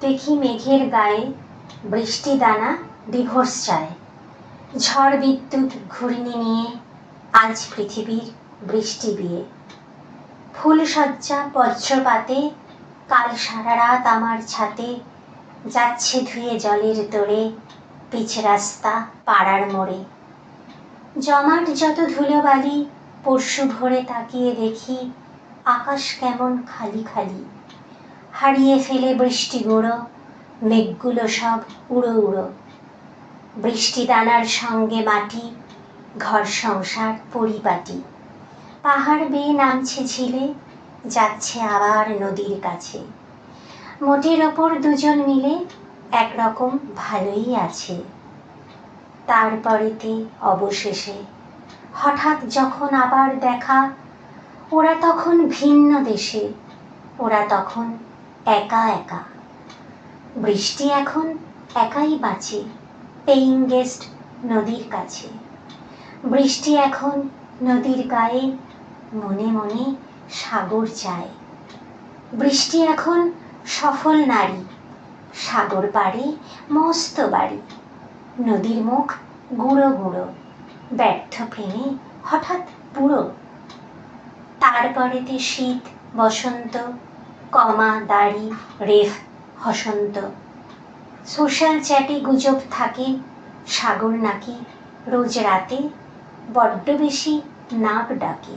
দেখি মেঘের গায়ে বৃষ্টি দানা ডিভোর্স চায়। ঝড় বিদ্যুৎ ঘূর্ণি নিয়ে আজ পৃথিবীর বৃষ্টি বিয়ে। ফুল সজ্জা বজ্রপাতে কাল সারা রাত আমার ছাতে যাচ্ছে ধুয়ে জলের তোড়ে পিচ রাস্তা পাড়ার মোড়ে। জমাট যত ধুলোবালি, পরশু ভরে তাকিয়ে দেখি আকাশ কেমন খালি খালি। হারিয়ে ফেলে বৃষ্টি গুঁড়ো, মেঘগুলো সব উড়ো উড়ো। বৃষ্টি দানার সঙ্গে মাটি, ঘর সংসার পরিপাটি পাহাড় বেয়ে নামছে ঝিলে, যাচ্ছে আবার নদীর কাছে। মোটের ওপর দুজন মিলে একরকম ভালোই আছে। তারপরেতে অবশেষে হঠাৎ যখন আবার দেখা, ওরা তখন ভিন্ন দেশে, ওরা তখন একা একা। বৃষ্টি এখন একাই বাঁচে, পেইং গেস্ট নদীর কাছে। বৃষ্টি এখন নদীর গায়ে মনে মনে সাগর চায়। বৃষ্টি এখন সফল নারী, সাগর পাড়ে মস্ত বাড়ি। নদীর মুখ গুঁড়ো গুঁড়ো, ব্যর্থ প্রেমে হঠাৎ পুরো। তারপরেতে শীত, বসন্ত কমা, দাড়ি, রেফ, হসন্ত। সোশ্যাল চ্যাটে গুজব থাকে, সাগর নাকি রোজ রাতে বড্ড বেশি নাক ডাকে।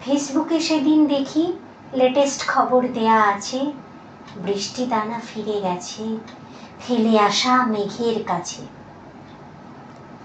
ফেসবুকে সেদিন দেখি লেটেস্ট খবর দেয়া আছে বৃষ্টি দানা ফিরে গেছে, ফেলে আসা মেঘের কাছে।